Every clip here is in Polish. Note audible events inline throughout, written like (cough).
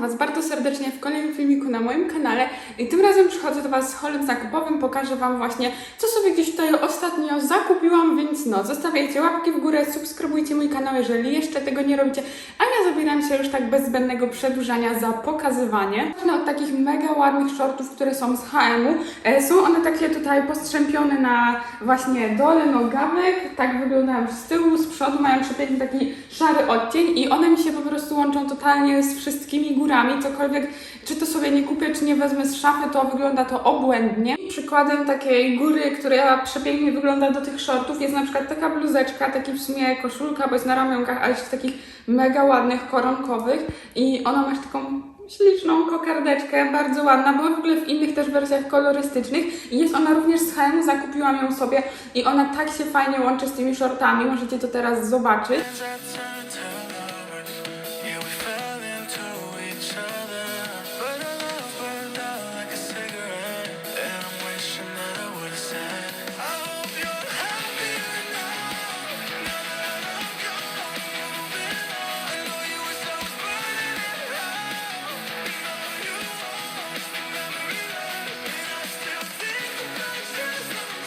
Was bardzo serdecznie w kolejnym filmiku na moim kanale i tym razem przychodzę do Was z holem zakupowym, pokażę Wam właśnie co sobie gdzieś tutaj ostatnio zakupiłam, więc no, zostawiajcie łapki w górę, subskrybujcie mój kanał, jeżeli jeszcze tego nie robicie, a ja zabieram się już tak bez zbędnego przedłużania za pokazywanie. No, od takich mega ładnych shortów, które są z H&M-u, e, są one takie tutaj postrzępione na właśnie dole nogawek, tak wyglądają z tyłu, z przodu, mają przepiękny taki szary odcień i one mi się po prostu łączą totalnie z wszystkimi górami, cokolwiek, czy to sobie nie kupię, czy nie wezmę z szafy, to wygląda to obłędnie. Przykładem takiej góry, która przepięknie wygląda do tych shortów jest na przykład taka bluzeczka, taki w sumie koszulka, bo jest na ramionkach, ale jest takich mega ładnych, koronkowych i ona ma taką śliczną kokardeczkę, bardzo ładna, była w ogóle w innych też wersjach kolorystycznych i jest ona również z H&M, zakupiłam ją sobie i ona tak się fajnie łączy z tymi shortami, możecie to teraz zobaczyć.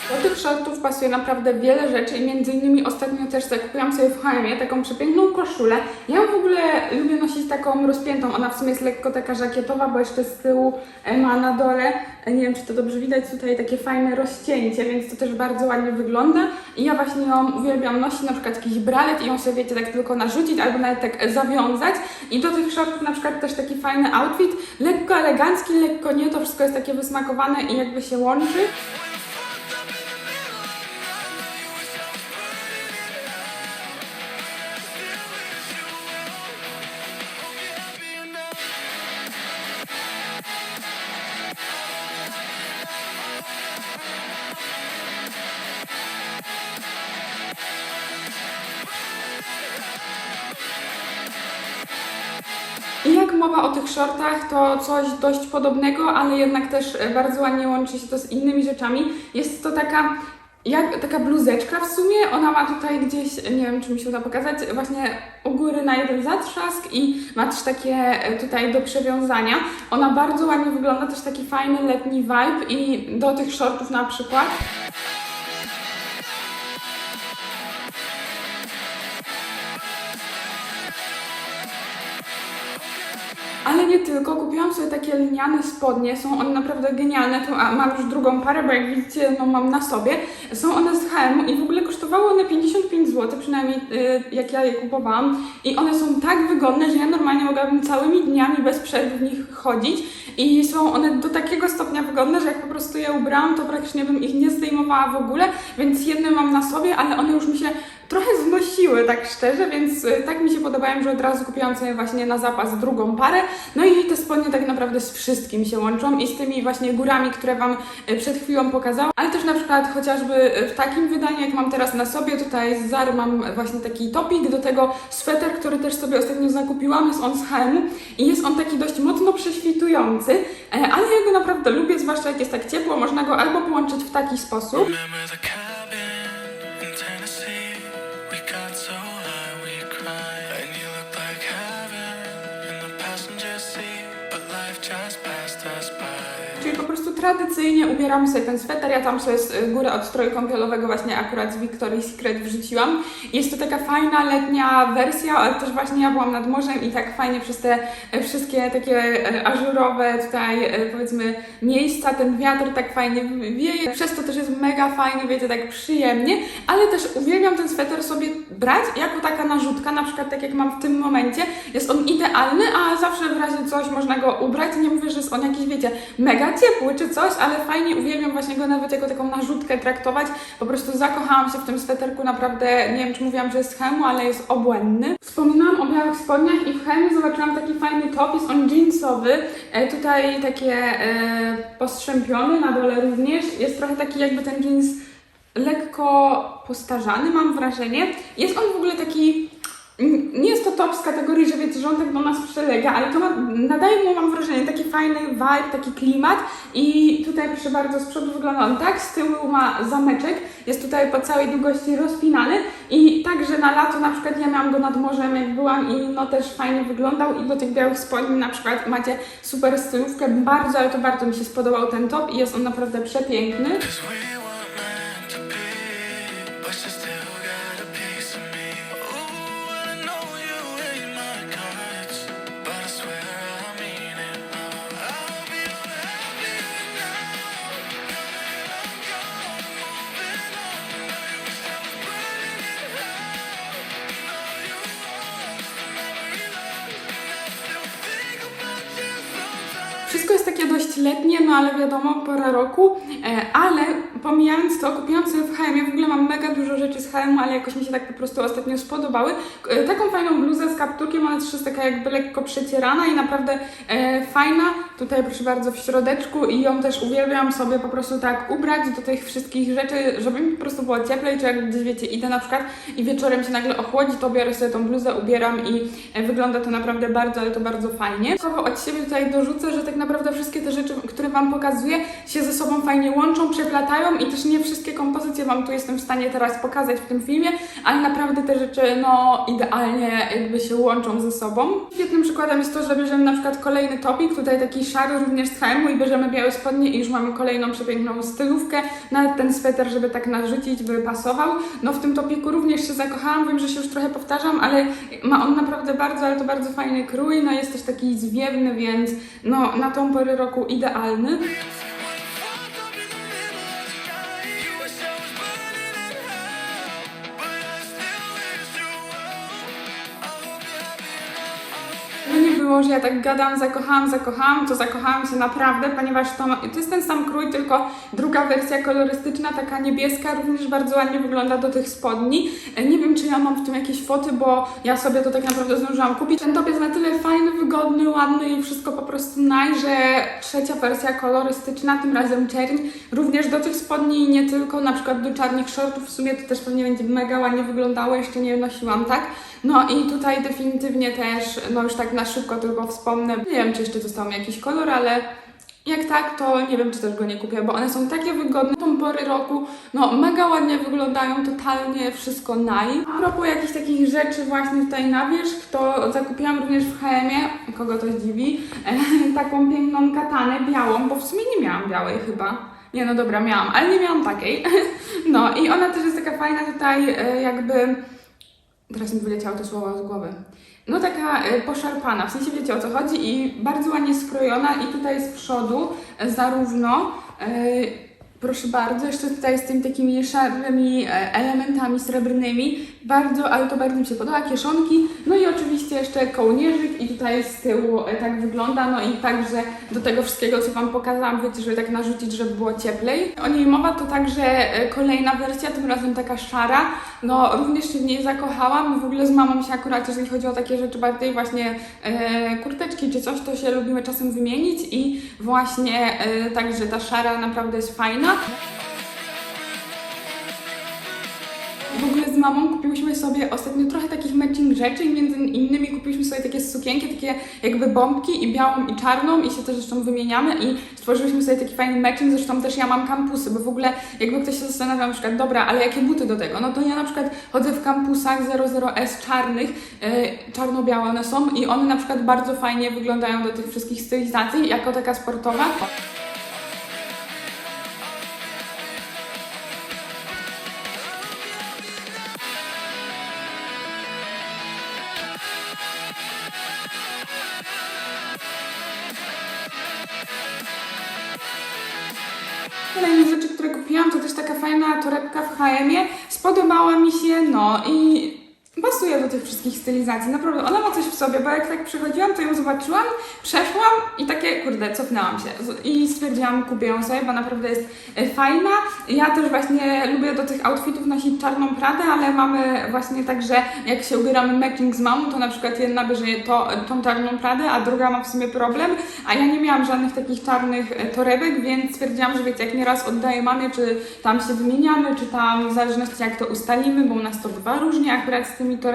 Do tych shortów pasuje naprawdę wiele rzeczy i między innymi ostatnio też zakupiłam sobie w H&M taką przepiękną koszulę. Ja w ogóle lubię nosić taką rozpiętą, ona w sumie jest lekko taka żakietowa, bo jeszcze z tyłu e, ma na dole, e, nie wiem czy to dobrze widać, tutaj takie fajne rozcięcie, więc to też bardzo ładnie wygląda i ja właśnie ją uwielbiam nosić, na przykład jakiś bralet i ją sobie wiecie tak tylko narzucić albo nawet tak zawiązać i do tych shortów na przykład też taki fajny outfit, lekko elegancki, lekko nie, to wszystko jest takie wysmakowane i jakby się łączy. Mowa o tych shortach, to coś dość podobnego, ale jednak też e, bardzo ładnie łączy się to z innymi rzeczami. Jest to taka, jak, taka bluzeczka w sumie. Ona ma tutaj gdzieś, nie wiem czy mi się uda pokazać, właśnie u góry na jeden zatrzask i ma też takie e, tutaj do przewiązania. Ona bardzo ładnie wygląda, też taki fajny letni vibe i do tych shortów na przykład. Ale nie tylko, kupiłam sobie takie liniane spodnie, są one naprawdę genialne, tu a, mam już drugą parę, bo jak widzicie, no mam na sobie. Są one z H&M i w ogóle kosztowały one 55 zł, przynajmniej y, jak ja je kupowałam. I one są tak wygodne, że ja normalnie mogłabym całymi dniami bez przerwy w nich chodzić. I są one do takiego stopnia wygodne, że jak po prostu je ubrałam, to praktycznie bym ich nie zdejmowała w ogóle, więc jedne mam na sobie, ale one już mi się trochę znosiły, tak szczerze, więc y, tak mi się podobają, że od razu kupiłam sobie właśnie na zapas drugą parę. No i te spodnie tak naprawdę z wszystkim się łączą i z tymi właśnie górami, które Wam y, przed chwilą pokazałam, ale też na przykład chociażby y, w takim wydaniu, jak mam teraz na sobie, tutaj z Zary mam właśnie taki topik, do tego sweter, który też sobie ostatnio zakupiłam, jest on z H&M i jest on taki dość mocno prześwitujący, e, ale ja go naprawdę lubię, zwłaszcza jak jest tak ciepło, można go albo połączyć w taki sposób, tradycyjnie ubieramy sobie ten sweter. Ja tam sobie z y, góry od stroju kąpielowego właśnie akurat z Victoria's Secret wrzuciłam. Jest to taka fajna letnia wersja, ale też właśnie ja byłam nad morzem i tak fajnie przez te e, wszystkie takie e, ażurowe tutaj powiedzmy miejsca, ten wiatr tak fajnie wieje. Przez to też jest mega fajnie, wiecie, tak przyjemnie, ale też uwielbiam ten sweter sobie brać jako taka narzutka, na przykład tak jak mam w tym momencie. Jest on idealny, a zawsze w razie coś można go ubrać. Nie mówię, że jest on jakiś, wiecie, mega ciepły czy coś, ale fajnie uwielbiam właśnie go nawet jako taką narzutkę traktować. Po prostu zakochałam się w tym sweterku, naprawdę nie wiem, czy mówiłam, że jest Hemu, ale jest obłędny. Wspominałam o białych spodniach i w Hemie zobaczyłam taki fajny top, jest on jeansowy, e, tutaj takie e, postrzępiony, na dole również. Jest trochę taki jakby ten jeans lekko postarzany, mam wrażenie. Jest on w ogóle taki nie jest to top z kategorii, że tak do nas przylega, ale to ma, nadaje mu, mam wrażenie, taki fajny vibe, taki klimat i tutaj proszę bardzo, z przodu wygląda on tak, z tyłu ma zameczek, jest tutaj po całej długości rozpinany i także na lato na przykład ja miałam go nad morzem jak byłam i no też fajnie wyglądał i do tych białych spodni na przykład macie super stylówkę, bardzo, ale to bardzo mi się spodobał ten top i jest on naprawdę przepiękny. Dość letnie, no ale wiadomo, pora roku. E, ale pomijając to, kupiłam sobie w H&M, w ogóle mam mega dużo rzeczy z H&M, ale jakoś mi się tak po prostu ostatnio spodobały. E, taką fajną bluzę z kapturkiem, ona też jest taka jakby lekko przecierana i naprawdę e, fajna. Tutaj proszę bardzo w środeczku i ją też uwielbiam sobie po prostu tak ubrać do tych wszystkich rzeczy, żeby mi po prostu było cieplej, czy jak gdzieś wiecie, idę na przykład i wieczorem się nagle ochłodzi, to biorę sobie tą bluzę, ubieram i e, wygląda to naprawdę bardzo, ale to bardzo fajnie. Słowo od siebie tutaj dorzucę, że tak naprawdę wszystkie te rzeczy, które Wam pokazuję, się ze sobą fajnie łączą, przeplatają i też nie wszystkie kompozycje Wam tu jestem w stanie teraz pokazać w tym filmie, ale naprawdę te rzeczy, no, idealnie jakby się łączą ze sobą. Świetnym przykładem jest to, że bierzemy na przykład kolejny topik, tutaj taki szary również z H&M i bierzemy białe spodnie i już mamy kolejną przepiękną stylówkę, nawet ten sweter, żeby tak narzucić, by pasował. No w tym topiku również się zakochałam, wiem, że się już trochę powtarzam, ale ma on naprawdę bardzo, ale to bardzo fajny krój, no jest też taki zwiewny, więc no na tą porę roku idealny. Było, że ja tak gadam, zakochałam, zakochałam, to zakochałam się naprawdę, ponieważ to, to jest ten sam krój, tylko druga wersja kolorystyczna, taka niebieska, również bardzo ładnie wygląda do tych spodni. E, Nie wiem, czy ja mam w tym jakieś foty, bo ja sobie to tak naprawdę zdążyłam kupić. Ten top jest na tyle fajny, wygodny, ładny i wszystko po prostu naj, że trzecia wersja kolorystyczna, tym razem czerń, również do tych spodni, nie tylko, na przykład do czarnych shortów, w sumie to też pewnie będzie mega ładnie wyglądało, jeszcze nie nosiłam, tak? No i tutaj definitywnie też, no już tak na szybko tylko wspomnę, nie wiem, czy jeszcze został mi jakiś kolor, ale jak tak, to nie wiem, czy też go nie kupię, bo one są takie wygodne, tą pory roku, no mega ładnie wyglądają, totalnie wszystko naj. A propos jakichś takich rzeczy właśnie tutaj na wierzch, to zakupiłam również w H&M, kogo to zdziwi, (laughs) taką piękną katanę białą, bo w sumie nie miałam białej chyba. Nie, no dobra, miałam, ale nie miałam takiej. (laughs) No i ona też jest taka fajna tutaj, e, jakby Teraz mi wyleciało to słowo z głowy. No taka y, poszarpana, w sensie wiecie o co chodzi i bardzo ładnie skrojona i tutaj z przodu y, zarówno, y, proszę bardzo, jeszcze tutaj z tymi takimi szarymi e, elementami srebrnymi, bardzo, ale to bardzo mi się podoba, kieszonki, no i oczywiście jeszcze kołnierzyk i tutaj z tyłu e, tak wygląda, no i także do tego wszystkiego, co Wam pokazałam, wiecie, żeby tak narzucić, żeby było cieplej. O niej mowa to także e, kolejna wersja, tym razem taka szara, no również się w niej zakochałam, w ogóle z mamą się akurat, jeżeli chodzi o takie rzeczy bardziej właśnie e, kurteczki czy coś, to się lubimy czasem wymienić i właśnie e, także ta szara naprawdę jest fajna. W ogóle z mamą kupiłyśmy sobie ostatnio trochę takich matching rzeczy i między innymi kupiliśmy sobie takie sukienki, takie jakby bombki i białą i czarną i się też zresztą wymieniamy i stworzyliśmy sobie taki fajny matching, zresztą też ja mam kampusy, bo w ogóle jakby ktoś się zastanawiał na przykład, dobra, ale jakie buty do tego? No to ja na przykład chodzę w kampusach 00S czarnych, yy, czarno-białe one są i one na przykład bardzo fajnie wyglądają do tych wszystkich stylizacji, jako taka sportowa. W H&M-ie. Spodobała mi się, no i pasuje do tych wszystkich stylizacji. Naprawdę, ona ma coś w sobie, bo jak tak przychodziłam, to ją zobaczyłam, przeszłam i takie, kurde, cofnęłam się. I stwierdziłam, kupię ją sobie, bo naprawdę jest e, fajna. Ja też właśnie lubię do tych outfitów nosić czarną pradę, ale mamy właśnie tak, że jak się ubieramy matching z mamą, to na przykład jedna bierze to, tą czarną pradę, a druga ma w sumie problem, a ja nie miałam żadnych takich czarnych e, torebek, więc stwierdziłam, że wiecie, jak nieraz oddaję mamie, czy tam się wymieniamy, czy tam w zależności jak to ustalimy, bo u nas to bywa różnie akurat z tym, tymi torebkami,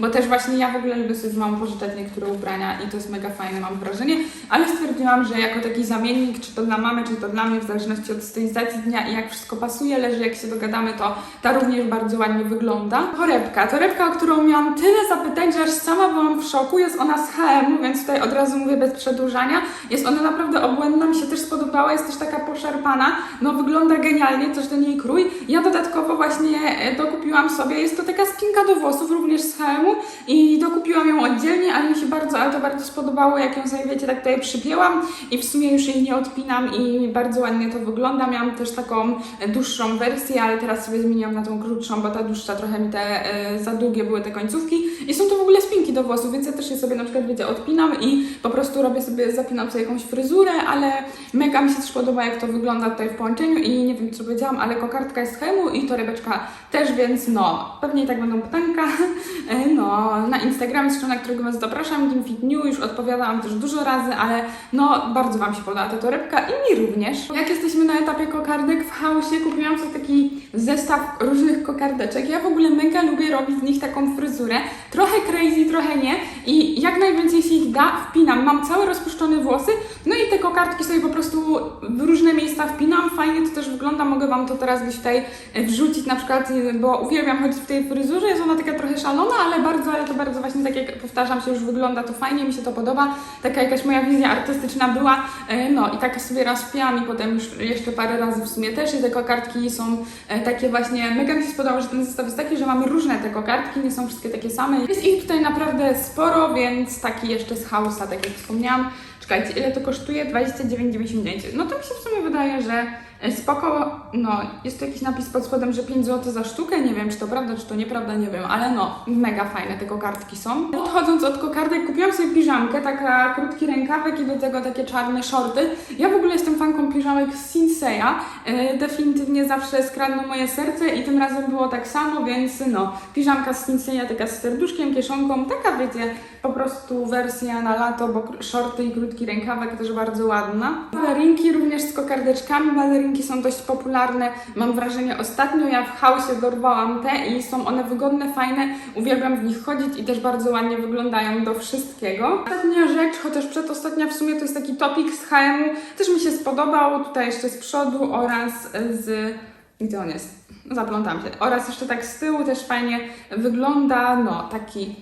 bo też właśnie ja w ogóle lubię sobie z mamą pożyczać niektóre ubrania i to jest mega fajne, mam wrażenie, ale stwierdziłam, że jako taki zamiennik, czy to dla mamy, czy to dla mnie, w zależności od stylizacji dnia i jak wszystko pasuje, leży jak się dogadamy, to ta również bardzo ładnie wygląda. Torebka, torebka, o którą miałam tyle zapytań, że aż sama byłam w szoku, jest ona z H&M, więc tutaj od razu mówię bez przedłużania, jest ona naprawdę obłędna, mi się też spodobała, jest też taka poszarpana, no wygląda genialnie, też ten jej krój. Ja dodatkowo właśnie e, dokupiłam sobie, jest to taka spinka do włosów, również z H&M-u i dokupiłam ją oddzielnie, ale mi się bardzo, ale to bardzo spodobało, jak ją sobie wiecie, tak tutaj przypięłam i w sumie już jej nie odpinam i bardzo ładnie to wygląda. Miałam też taką dłuższą wersję, ale teraz sobie zmieniłam na tą krótszą, bo ta dłuższa trochę mi te e, za długie były te końcówki i są to w ogóle spinki do włosów, więc ja też je sobie na przykład wiecie, odpinam i po prostu robię sobie, zapinam sobie jakąś fryzurę, ale mega mi się też podoba, jak to wygląda tutaj w połączeniu i nie wiem, co powiedziałam, ale kokardka jest z chemu i torebeczka też, więc no, pewnie i tak będą pytanka. (laughs) E, No, na Instagramie, strona, na którego Was zapraszam, Gimfit New, już odpowiadałam też dużo razy, ale no, bardzo Wam się podoba ta torebka i mi również. Jak jesteśmy na etapie kokardek w chaosie, kupiłam sobie taki zestaw różnych kokardeczek. Ja w ogóle mega lubię robić z nich taką fryzurę, trochę crazy, trochę nie i jak najwięcej się ich da, wpinam. Mam całe rozpuszczone włosy, no i te kokardki sobie po prostu w różne miejsca wpinam. Fajnie to też wygląda, mogę Wam to teraz gdzieś tutaj e, wrzucić na przykład, bo uwielbiam chodzić w tej fryzurze, jest ona taka trochę szalona, ale bardzo, ale to bardzo właśnie tak jak powtarzam się, już wygląda to fajnie, mi się to podoba. Taka jakaś moja wizja artystyczna była, e, no i tak sobie raz wpiłam i potem już jeszcze parę razy w sumie też i te kokardki są e, takie właśnie, mega mi się spodobało, że ten zestaw jest taki, że mamy różne te kokardki, nie są wszystkie takie same. Jest ich tutaj naprawdę sporo, więc taki jeszcze z Hausa, tak jak wspomniałam. Czekajcie, ile to kosztuje? 29,99. No to mi się w sumie wydaje, że e, spoko, no jest tu jakiś napis pod spodem, że 5 zł za sztukę, nie wiem czy to prawda, czy to nieprawda, nie wiem, ale no, mega fajne te kokardki są. Odchodząc od kokardek, kupiłam sobie piżamkę, taka krótki rękawek i do tego takie czarne shorty. Ja w ogóle jestem fanką piżamek z Sinseya, e, definitywnie zawsze skradną moje serce i tym razem było tak samo, więc no, piżamka z Sinseya, taka z serduszkiem, kieszonką, taka wiecie, po prostu wersja na lato, bo shorty i krótki rękawek też bardzo ładna. Balerinki również z kokardeczkami, balerinki są dość popularne, mam wrażenie ostatnio ja w chaosie dorwałam te i są one wygodne, fajne, uwielbiam w nich chodzić i też bardzo ładnie wyglądają do wszystkiego. Ostatnia rzecz, chociaż przedostatnia w sumie to jest taki topik z H&M, też mi się spodobał, tutaj jeszcze z przodu oraz z... Gdzie on jest? Zaplątam się. Oraz jeszcze tak z tyłu też fajnie wygląda, no taki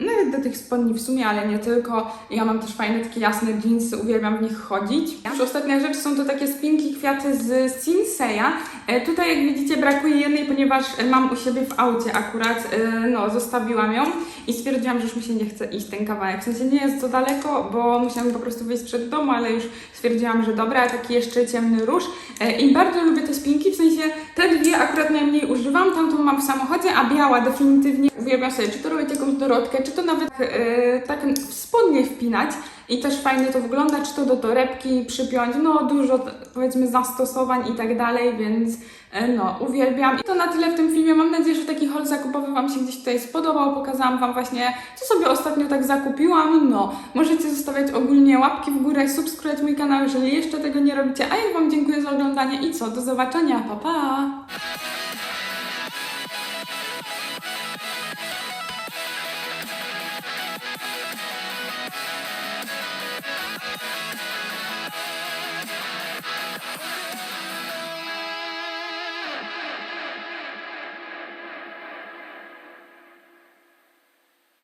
nawet do tych spodni w sumie, ale nie tylko. Ja mam też fajne takie jasne jeansy, uwielbiam w nich chodzić. Już ostatnia rzecz są to takie spinki kwiaty z Sinseya. E, tutaj jak widzicie brakuje jednej, ponieważ mam u siebie w aucie akurat, e, no zostawiłam ją i stwierdziłam, że już mi się nie chce iść ten kawałek. W sensie nie jest to daleko, bo musiałam po prostu wyjść przed domu, ale już stwierdziłam, że dobra, taki jeszcze ciemny róż. E, I bardzo lubię te spinki, w sensie te dwie akurat najmniej używam, tamtą mam w samochodzie, a biała definitywnie uwielbiam sobie, czy to robić jakąś dorodkę, czy to nawet e, tak spodnie wpinać i też fajnie to wygląda, czy to do torebki przypiąć, no dużo powiedzmy zastosowań i tak dalej, więc e, no uwielbiam. I to na tyle w tym filmie, mam nadzieję, że taki haul zakupowy Wam się gdzieś tutaj spodobał, pokazałam Wam właśnie, co sobie ostatnio tak zakupiłam, no możecie zostawiać ogólnie łapki w górę, subskrybować mój kanał, jeżeli jeszcze tego nie robicie, a ja Wam dziękuję za oglądanie i co, do zobaczenia, pa pa!